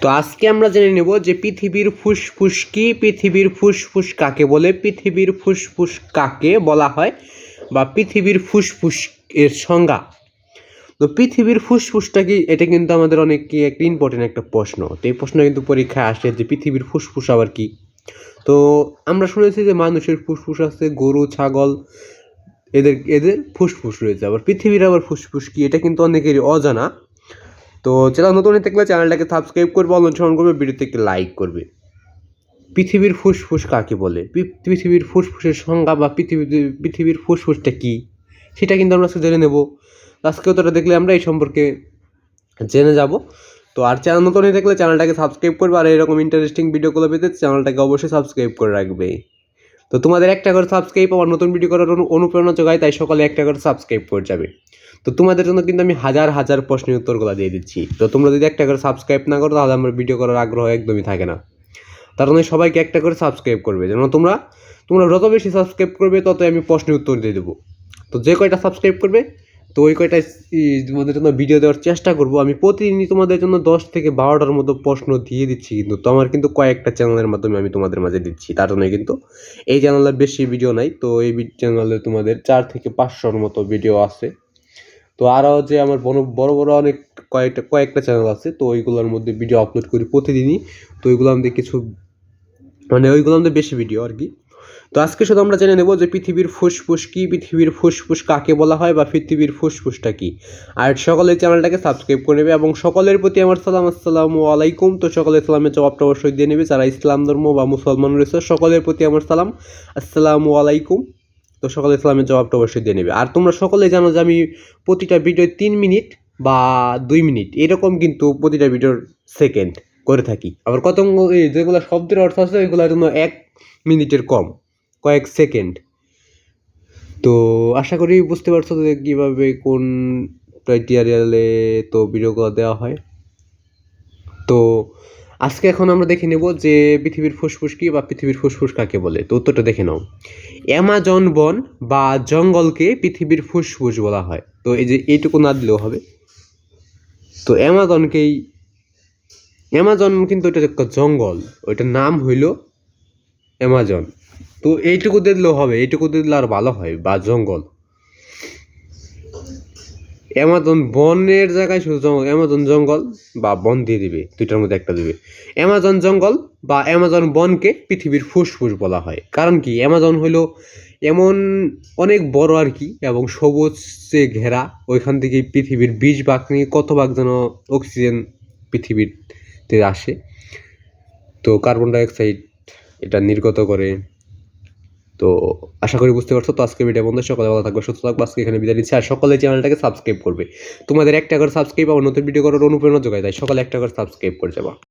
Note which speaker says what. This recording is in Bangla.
Speaker 1: তো আজকে আমরা জেনে নেব যে পৃথিবীর ফুসফুস কি, পৃথিবীর ফুসফুস কাকে বলে, পৃথিবীর ফুসফুস কাকে বলা হয়, বা পৃথিবীর ফুসফুস এর সংজ্ঞা। তো পৃথিবীর ফুসফুসটা কি, এটা কিন্তু আমাদের অনেক একটা ইম্পর্টেন্ট একটা প্রশ্ন। তো এই প্রশ্ন কিন্তু পরীক্ষায় আসে যে পৃথিবীর ফুসফুস আবার কি। তো আমরা শুনেছি যে মানুষের ফুসফুস আছে, গরু, ছাগল, এদের এদের ফুসফুস রয়েছে। আবার পৃথিবীর আবার ফুসফুস কি, এটা কিন্তু অনেকেরই অজানা। তো চ্যানেল নতুন থাকলে চ্যানেলটাকে সাবস্ক্রাইব করবে অনুসরণ করবে ভিডিওতে একটি লাইক করবে। পৃথিবীর ফুসফুস কাকে বলে? পৃথিবীর ফুসফুসের সংজ্ঞা বা পৃথিবীর পৃথিবীর ফুসফুসটা কী? সেটা কিন্তু আমরা জেনে নেব। আজকে তোটা দেখলে আমরা এই সম্পর্কে জেনে যাব। তো আর চ্যানেল নতুন থাকলে চ্যানেলটাকে সাবস্ক্রাইব করবে, আর এরকম ইন্টারেস্টিং ভিডিওগুলো পেতে চ্যানেলটাকে অবশ্যই সাবস্ক্রাইব করে রাখবে। তো তোমাদের একটা করে সাবস্ক্রাইব আমার নতুন ভিডিও করার অনুপ্রেরণা যোগায়, তাই সকালে একটা করে সাবস্ক্রাইব করে যাবে। তো তোমাদের জন্য কিন্তু আমি হাজার হাজার প্রশ্নের উত্তরগুলো দিয়ে দিচ্ছি। তো তোমরা যদি একটা করে সাবস্ক্রাইব না করো, তাহলে আমার ভিডিও করার আগ্রহ একদমই থাকে না। তার জন্য সবাইকে একটা করে সাবস্ক্রাইব করবে। যেন তোমরা তোমরা যত বেশি সাবস্ক্রাইব করবে, ততই আমি প্রশ্নের উত্তর দিয়ে দেবো। তো যে কয়টা সাবস্ক্রাইব করবে তো ওই কয়টা তোমাদের জন্য ভিডিও দেওয়ার চেষ্টা করব। আমি প্রতিদিনই তোমাদের জন্য দশ থেকে বারোটার মতো প্রশ্ন দিয়ে দিচ্ছি কিন্তু। তো আমার কিন্তু কয়েকটা চ্যানেলের মাধ্যমে আমি তোমাদের মাঝে দিচ্ছি। তার জন্য কিন্তু এই চ্যানেলে বেশি ভিডিও নাই। তো এই চ্যানেলে তোমাদের চার থেকে পাঁচশোর মতো ভিডিও আছে। তো আরও যে আমার বড় বড় বড় অনেক কয়েকটা কয়েকটা চ্যানেল আছে, তো ওইগুলোর মধ্যে ভিডিও আপলোড করি প্রতিদিনই। তো ওইগুলো আমাদের কিছু মানে ওইগুলো আমাদের বেশি ভিডিও আর কি। তো আজকে শুধু আমরা জেনে নেব যে পৃথিবীর ফুসফুস কি, পৃথিবীর ফুসফুস কাকে বলা হয় বা পৃথিবীর ফুসফুসটা কি। আর সকলে চ্যানেলটাকে সাবস্ক্রাইব করে নেবে এবং সকলের প্রতি আমার সালাম, আসসালামু আলাইকুম। তো সকলে সালামের জবাবটা অবশ্যই দিয়ে নেবে। যারা ইসলাম ধর্ম বা মুসলমান রয়েছে, সকলের প্রতি আমার সালাম, আসসালামু আলাইকুম। তো সকলে সালামের জবাবটা অবশ্যই দিয়ে নেবে। আর তোমরা সকলে জানো যে আমি প্রতিটা ভিডিও তিন মিনিট বা দুই মিনিট এরকম কিন্তু প্রতিটা ভিডিওর সেকেন্ড করে থাকি। আবার কত যেগুলো শব্দের অর্থ আছে ওইগুলোর জন্য এক মিনিটের কম, কয়েক সেকেন্ড। তো আশা করি বুঝতে পারছ যে কীভাবে কোন ক্রাইটেরিয়ালে তো ভিডিওগুলো দেওয়া হয়। তো আজকে এখন আমরা দেখে নেব যে পৃথিবীর ফুসফুস কি বা পৃথিবীর ফুসফুস কাকে বলে। তো উত্তরটা দেখে নাও। অ্যামাজন বন বা জঙ্গলকে পৃথিবীর ফুসফুস বলা হয়। তো এই যে এইটুকু না দিলেও হবে। তো অ্যামাজনকেই, অ্যামাজন কিন্তু এটা একটা জঙ্গল। ওইটার নাম হইল অ্যামাজন তো এইটুকু দিলেও হবে, এইটুকু দিলে আর ভালো হয় বা জঙ্গল। অ্যামাজন বনের জায়গায় শুধু জঙ্গল অ্যামাজন জঙ্গল বা বন দিয়ে দিবে, দুইটার মধ্যে একটা দিবে। অ্যামাজন জঙ্গল বা অ্যামাজন বনকে পৃথিবীর ফুসফুস বলা হয়। কারণ কি? অ্যামাজন হলো এমন অনেক বড় আর কি, এবং সবুজে ঘেরা, ওইখান থেকে পৃথিবীর বিশ ভাগ নিয়ে কত ভাগ যেন অক্সিজেন পৃথিবীতে আসে। তো কার্বন ডাইঅক্সাইড এটা নির্গত করে। তো আশা করি বুঝতে পারছ। তো আজকে ভিডিও বন্ধু সকালে ভালো থাকবে, সুস্থ থাকবে। আজকে এখানে বিদায় নিচ্ছি। আর সকলে চ্যানেলটাকে সাবস্ক্রাইব করবে। তোমাদের একটা করে সাবস্ক্রাইব আর নতুন ভিডিও করার অনুপ্রেরণা যোগায়। তাই সকালে একটা করে সাবস্ক্রাইব করে যাবা।